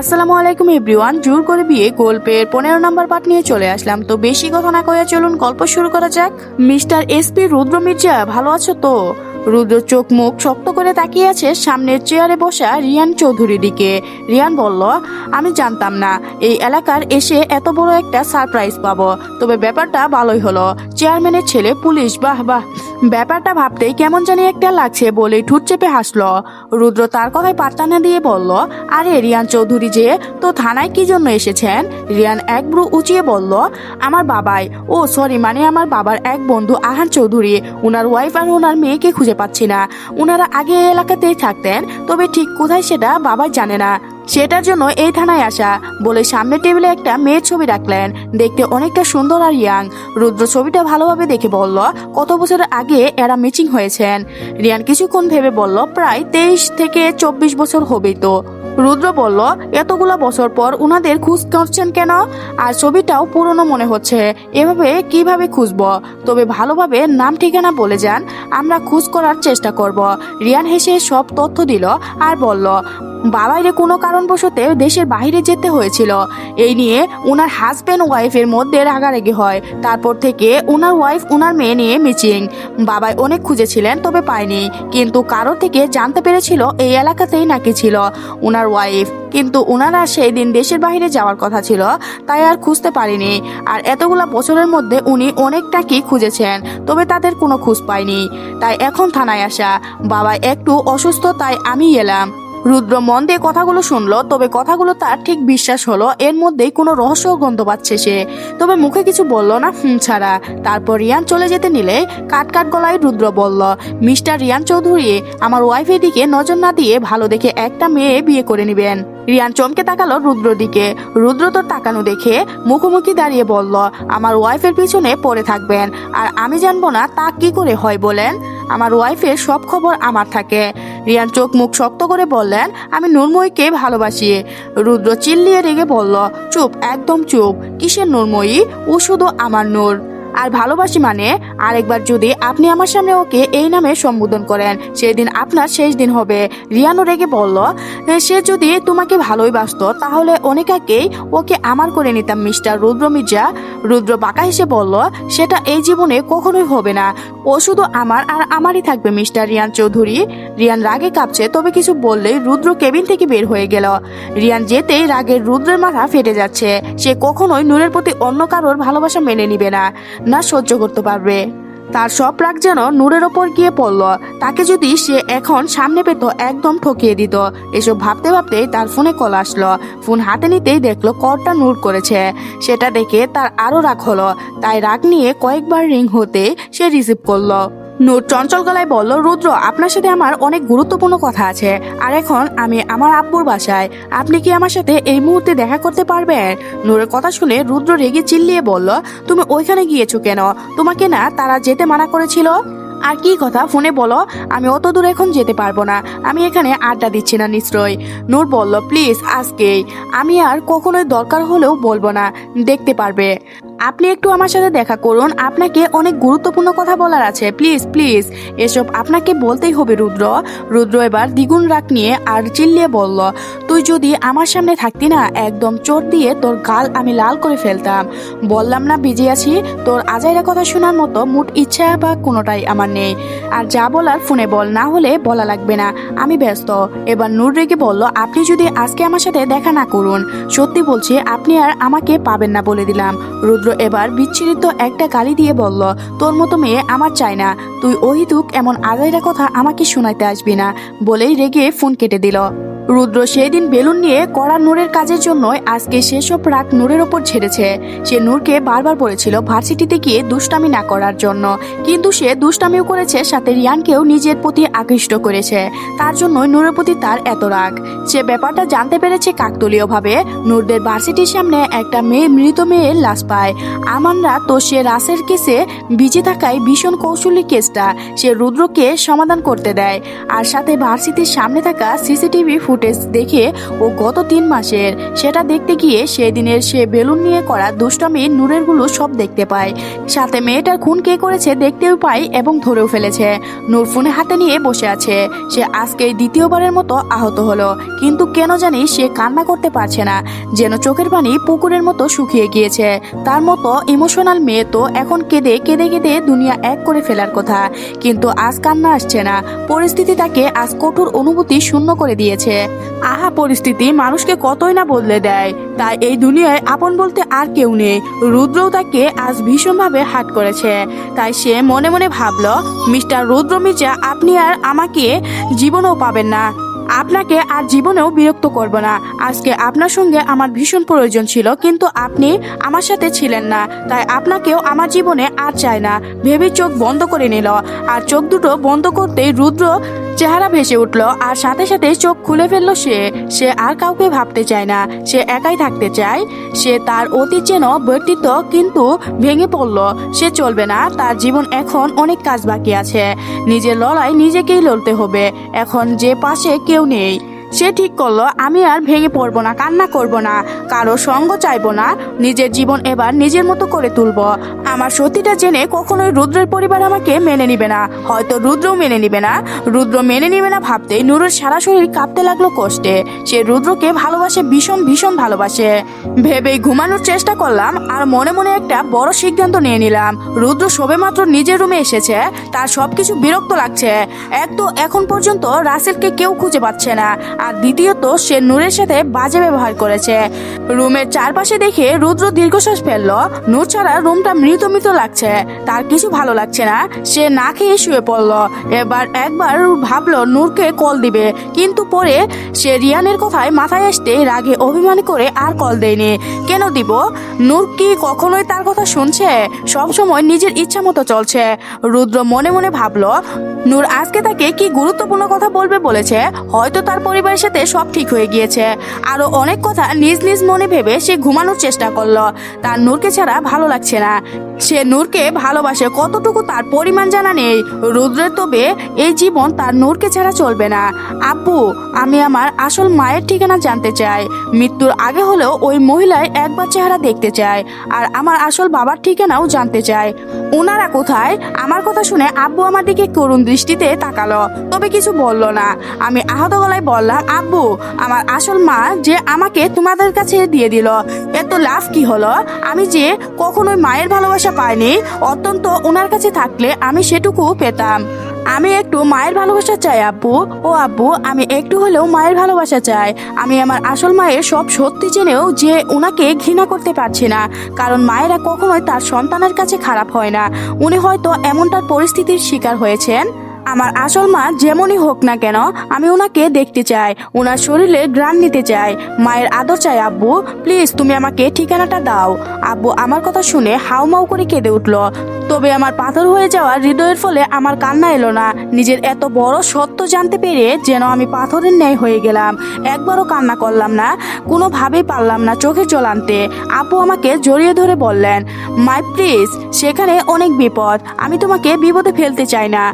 আসসালামু আলাইকুম এভরিওয়ান, জোর করে বিয়ে গল্পের পনেরো নম্বর পার্ট নিয়ে চলে আসলাম। তো বেশি কথা না কয়ে চলুন, গল্প শুরু করা যাক। মিস্টার এসপি রুদ্র মির্জা, ভালো আছো তো? রুদ্র চোখ মুখ শক্ত করে তাকিয়ে আছে সামনের চেয়ারে বসা রিয়ান চৌধুরীর দিকে। রিয়ান বলল, আমি জানতাম না, এই এলাকার এসে এত বড় একটা সারপ্রাইজ পাবো। তবে ব্যাপারটা ভালোই হলো। চেয়ারম্যানের ছেলে পুলিশ, বাহ বাহ। ব্যাপারটা ভাবতেই কেমন জানি একটা লাগছে বলে ঠুট চেপে হাসলো। রুদ্র তার কথায় পাত্তা না দিয়ে বলল, আরে রিয়ান চৌধুরী যে, তো থানায় কি জন্য এসেছেন? রিয়ান এক ব্রু উঁচিয়ে বলল, আমার বাবাই, ও সরি মানে আমার বাবার এক বন্ধু আহান চৌধুরী, উনার ওয়াইফ আর ওনার মেয়েকে খুঁজে পাচ্ছি না। উনারা আগে এলাকাতেই থাকতেন, তবে ঠিক কোথায় সেটা বাবাই জানে না। সেটার জন্য এই থানায় আসা বলে সামনের টেবিলে একটা মেয়ের ছবি রাখলেন। দেখতে অনেকটা সুন্দর আর ইয়াং। রুদ্র ছবিটা ভালোভাবে দেখে বলল, কত বছর আগে এরা মিচিং হয়েছেন? রিয়ান কিছুক্ষণ ভেবে বলল, প্রায় তেইশ থেকে চব্বিশ বছর হবেই তো। রুদ্র বলল, এতগুলো বছর পর উনাদের খুঁজ করছেন কেন? আর ছবিটাও পুরনো মনে হচ্ছে। এভাবে কীভাবে খুঁজব? তবে ভালোভাবে নাম ঠিকানা বলে যান। আমরা খুঁজ করার চেষ্টা করব। রিয়ান হেসে সব তথ্য দিল আর বলল বাবাইরে কোনো কারণবশতে দেশের বাইরে যেতে হয়েছিল। এই নিয়ে ওনার হাজব্যান্ড ওয়াইফের মধ্যে রাগারাগি হয়। তারপর থেকে ওনার ওয়াইফ ওনার মেয়ে নিয়ে মিচিং। বাবাই অনেক খুঁজেছিলেন, তবে পায়নি। কিন্তু কারও থেকে জানতে পেরেছিল এই এলাকাতেই নাকি ছিল ওনার ওয়াইফ কিন্তু ওনারা সেই দিন দেশের বাইরে যাওয়ার কথা ছিল, তাই আর খুঁজতে পারিনি। আর এতগুলা বছরের মধ্যে উনি অনেকটা কি খুঁজেছেন, তবে তাদের কোনো খোঁজ পায়নি। তাই এখন থানায় আসা। বাবা একটু অসুস্থ, তাই আমি এলাম। রুদ্র মন দিয়ে কথাগুলো শুনলো, তবে কথাগুলো তার ঠিক বিশ্বাস হলো, এর মধ্যেই কোনো রহস্য গন্ধ পাচ্ছে সে। তবে মুখে কিছু বলল না, হুম, ছাড়া। তারপর রিয়ান চলে যেতে নিলে কাট কাট গলায় রুদ্র বলল, মিস্টার রিয়ান চৌধুরী, আমার ওয়াইফের দিকে নজর না দিয়ে ভালো দেখে একটা মেয়ে বিয়ে করে নেবেন। রিয়ান চমকে তাকালো রুদ্র দিকে। রুদ্র তো তাকানো দেখে মুখোমুখি দাঁড়িয়ে বলল, আমার ওয়াইফের পিছনে পড়ে থাকবেন, আর আমি জানব না তা কি করে হয় বলেন? আমার ওয়াইফের সব খবর আমার থাকে। রিয়ান চোখ মুখ শক্ত করে বললেন, আমি নুরময়ীকে ভালোবাসি। রুদ্র চিল্লিয়ে রেগে বলল, চুপ, একদম চুপ। কিসের নুরময়ী? ও শুধু আমার নূর। আর ভালোবাসি মানে আরেকবার যদি আপনি আমার সামনে ওকে এই নামে সম্বোধন করেন, সেদিন আপনার শেষ দিন হবে। রিয়ানো রেগে বলল, সে যদি তোমাকে ভালোই বাসত, তাহলে অনেক আগেই ওকে আমার করে নিতাম, মিস্টার রুদ্র মির্জা। রুদ্র বাঁকা হেসে বলল, সেটা এই জীবনে কখনোই হবে না। ও শুধু আমার আর আমারই থাকবে, মিস্টার রিয়ান চৌধুরী। রিয়ান রাগে কাঁপছে, তবে কিছু বললেই রুদ্র কেবিন থেকে বের হয়ে গেল। রিয়ান যেতেই রাগের রুদ্রের মাথা ফেটে যাচ্ছে। সে কখনোই নূরের প্রতি অন্য কারোর ভালোবাসা মেনে নিবে না না সহ্য করতে পারবে। তার সব রাগ যেন নূরের ওপর গিয়ে পড়ল। তাকে যদি সে এখন সামনে পেত, একদম ঠকিয়ে দিত। এসব ভাবতে ভাবতেই তার ফোনে কল আসলো। ফোন হাতে নিতেই দেখল, কলটা নূর করেছে। সেটা দেখে তার আরও রাগ হলো। তাই রাগ নিয়ে কয়েকবার রিং হতে সে রিসিভ করল। নূর চঞ্চল গলায় বলল, রুদ্র, আপনার সাথে আমার অনেক গুরুত্বপূর্ণ কথা আছে। আর এখন আমি আমার আব্বুর বাসায়। আপনি কি আমার সাথে এই মুহূর্তে দেখা করতে পারবেন? নূরের কথা শুনে রুদ্র রেগে চিল্লিয়ে বলল, তুমি ওইখানে গিয়েছো কেন? তোমাকে না তারা যেতে মানা করেছিল? আর কি কথা? ফোনে বলো। আমি অত দূর এখন যেতে পারব না। আমি এখানে আড্ডা দিচ্ছি না নিশ্চয় নূর বলল, প্লিজ, আজকেই। আমি আর কখনোই দরকার হলেও বলব না। দেখতে পারবে। আপনি একটু আমার সাথে দেখা করুন। আপনাকে অনেক গুরুত্বপূর্ণ কথা বলার আছে। Please please. এসব আপনাকে বলতেই হবে রুদ্র। রুদ্র এবার দ্বিগুণ রাগ নিয়ে আর চিল্লিয়ে বলল, তুই যদি আমার সামনে থাকতি না, একদম চোট দিয়ে তোর গাল আমি লাল করে ফেলতাম। বললাম না বিজি আছি তোর আজাইরা কথা শোনার মতো মুড ইচ্ছা বা কোনোটাই আমার নেই। আর যা বলার ফোনে বল, না হলে বলা লাগবে না। আমি ব্যস্ত। এবার নূর রেগে বলল, আপনি যদি আজকে আমার সাথে দেখা না করুন, সত্যি বলছি, আপনি আর আমাকে পাবেন না বলে দিলাম। রুদ্র এবার বিচ্ছিরিত একটা গালি দিয়ে বলল, তোর মতো মেয়ে আমার চাই না। তুই অহিতুক এমন আগাইরা কথা আমাকে শোনাইতে আসবি না, বলেই রেগে ফোন কেটে দিল। রুদ্র সেই দিন বেলুন নিয়ে কড়া নূরের কাজের জন্যই আজকে সেসব রাগ নূরের ওপর ছেড়েছে সে নূরকে বারবার বলেছিল ভার্সিটিতে গিয়ে দুষ্টামি না করার জন্য। কিন্তু সে দুষ্টামিও করেছে, সাথে রিয়ানকেও নিজের প্রতি আকৃষ্ট করেছে। তার জন্যই নূরের প্রতি তার এত রাগ। সে ব্যাপারটা জানতে পেরেছে কাকতলীয়ভাবে। নূরদের ভার্সিটির সামনে একটা মেয়ে, মৃত মেয়ের লাশ পায়। আমানরা তো সে রাসের কেসে বিজে থাকায় ভীষণ কৌশলী কেসটা। সে রুদ্রকে সমাধান করতে দেয়। আর সাথে ভার্সিটির সামনে থাকা সিসিটিভি ফুটেজ ফুটেজ দেখে ও গত তিন মাসের, সেটা দেখতে গিয়ে সেদিনের সে বেলুন নিয়ে করা দুষ্টামি নূরেরগুলো সব দেখতে পায়। সাথে মেয়েটার খুন কে করেছে দেখতেও পায় এবং ধরেও ফেলেছে। নূর ফোনে হাতে নিয়ে বসে আছে। সে আজকে দ্বিতীয়বারের মতো আহত হলো। কিন্তু কেন জানি সে কান্না করতে পারছে না, যেন চোখের পানি পুকুরের মতো শুকিয়ে গিয়েছে। তার মতো ইমোশনাল মেয়ে তো এখন কেঁদে কেঁদে কেঁদে দুনিয়া এক করে ফেলার কথা। কিন্তু আজ কান্না আসছে না। পরিস্থিতি তাকে আজ কঠোর অনুভূতি শূন্য করে দিয়েছে। আহা, পরিস্থিতি মানুষকে কতই না বদলে দেয়। তাই এই দুনিয়ায় আপন বলতে আর কেউ নেই। রুদ্রও তাকে আজ ভীষণভাবে হাট করেছে। তাই সে মনে মনে ভাবল, মিস্টার রুদ্র মির্জা, আপনি আর আমাকে জীবনেও পাবেন না। আপনাকে আর জীবনেও বিরক্ত করব না। আজকে আপনার সঙ্গে আমার ভীষণ প্রয়োজন ছিল, কিন্তু আপনি আমার সাথে ছিলেন না। তাই আপনাকেও আমার জীবনে আর চাই না। ভেবে চোখ বন্ধ করে নিল। আর চোখ দুটো বন্ধ করতেই রুদ্র চেহারা ভেসে উঠল আর সাথে সাথে চোখ খুলে ফেলল সে। সে আর কাউকে ভাবতে চায় না। সে একাই থাকতে চায়। সে তার অতীত যেন ব্যক্তিত্ব কিন্তু ভেঙে পড়ল। সে চলবে না। তার জীবন এখন অনেক কাজ বাকি আছে। নিজের লড়াই নিজেকেই লড়তে হবে। এখন যে পাশে কেউ নেই। সে ঠিক করল, আমি আর ভেঙে পড়ব না, কান্না করব না। কারও সঙ্গ চাইব না। নিজের জীবন এবার নিজের মতো করে তুলবো। আমার সত্যিটা জেনে কখনোই রুদ্রের পরিবার আমাকে মেনে নিবে না। হয়তো রুদ্রও মেনে নিবে না। রুদ্র মেনে নিবে না ভাবতেই নুরের সারা শরীর কাঁপতে লাগল কষ্টে। সে রুদ্রকে ভালোবাসে, ভীষণ ভীষণ ভালোবাসে। ভেবেই ঘুমানোর চেষ্টা করলাম আর মনে মনে একটা বড় সিদ্ধান্ত নিয়ে নিলাম। রুদ্র সবেমাত্র নিজের রুমে এসেছে। তার সবকিছু বিরক্ত লাগছে। এক তো এখন পর্যন্ত রাসেলকে কেউ খুঁজে পাচ্ছে না। আর দ্বিতীয়ত, সে নূরের সাথে বাজে ব্যবহার করেছে। রুমের চারপাশে দেখে রুদ্র দীর্ঘশ্বাস ফেলল। নূর ছাড়া রুমটা মৃত মৃত লাগছে, তার কিছু ভালো লাগছে না। সে না খেয়ে শুয়ে পড়ল। এবার একবার ভাবলো নূরকে কল দিবে, কিন্তু পরে সে রিয়ানের কথায় মাথায় আসতে রাগে অভিমান করে আর কল দেয়নি। কেন দিব? নূর কি কখনোই তার কথা শুনছে? সবসময় নিজের ইচ্ছা মতো চলছে। রুদ্র মনে মনে ভাবলো, নূর আজকে তাকে কি গুরুত্বপূর্ণ কথা বলবে বলেছে? হয়তো তার পরিবারের সাথে সব ঠিক হয়ে গিয়েছে। আরও অনেক কথা নিজ নিজ মনে ভেবে সে ঘুমানোর চেষ্টা করল। তার নূরকে ছাড়া ভালো লাগছে না। সে নূরকে ভালোবাসে, কতটুকু তার পরিমাণ জানা নেই। রুদ্রের তবে এই জীবন তার নূরকে ছাড়া চলবে না। আব্বু আমি আমার আসল মায়ের ঠিকানা জানতে চাই। মৃত্যুর আগে হলেও ওই মহিলায় একবার চেহারা দেখতে চাই আর আমার আসল বাবার ঠিকানাও জানতে চাই ওনারা কোথায়? আমার কথা শুনে আব্বু আমার দিকে করুণ দৃষ্টিতে তাকালো। তবে কিছু বলল না। আমি আহত গলায় বললাম, আব্বু, আমার আসল মা যে আমাকে তোমাদের কাছে দিয়ে দিল, এত লাভ কি হলো? আমি যে কখনোই মায়ের ভালোবাসা পাইনি, অত্যন্ত ওনার কাছে থাকলে আমি সেটুকু পেতাম। আমি একটু মায়ের ভালোবাসা চাই, আব্বু। ও আব্বু, আমি একটু হলেও মায়ের ভালোবাসা চাই। আমি আমার আসল মায়ের সব সত্যি জেনেও যে ওনাকে ঘৃণা করতে পারছি না, কারণ মায়েরা কখনোই তার সন্তানের কাছে খারাপ হয় না। উনি হয়তো এমনটার পরিস্থিতির শিকার হয়েছেন। আমার আসল মা যেমনই হোক না কেন, আমি ওনাকে দেখতে চাই ওনার শরীরে গ্রান নিতে চাই। মায়ের আদর চাই, আব্বু। প্লিজ, তুমি আমাকে ঠিকানাটা দাও। আব্বু আমার কথা শুনে হাউমাউ করে কেঁদে উঠল। তবে আমার পাথর হয়ে যাওয়া হৃদয়ের ফলে আমার কান্না এলো না। নিজের এত বড় সত্য জানতে পেরে যেন আমি পাথরের ন্যায় হয়ে গেলাম। একবারও কান্না করলাম না, কোনোভাবেই পারলাম না চোখে জল আনতে। আপু আমাকে জড়িয়ে ধরে বললেন মাই প্লিজ, সেখানে অনেক বিপদ। আমি তোমাকে বিপদে ফেলতে চাই না।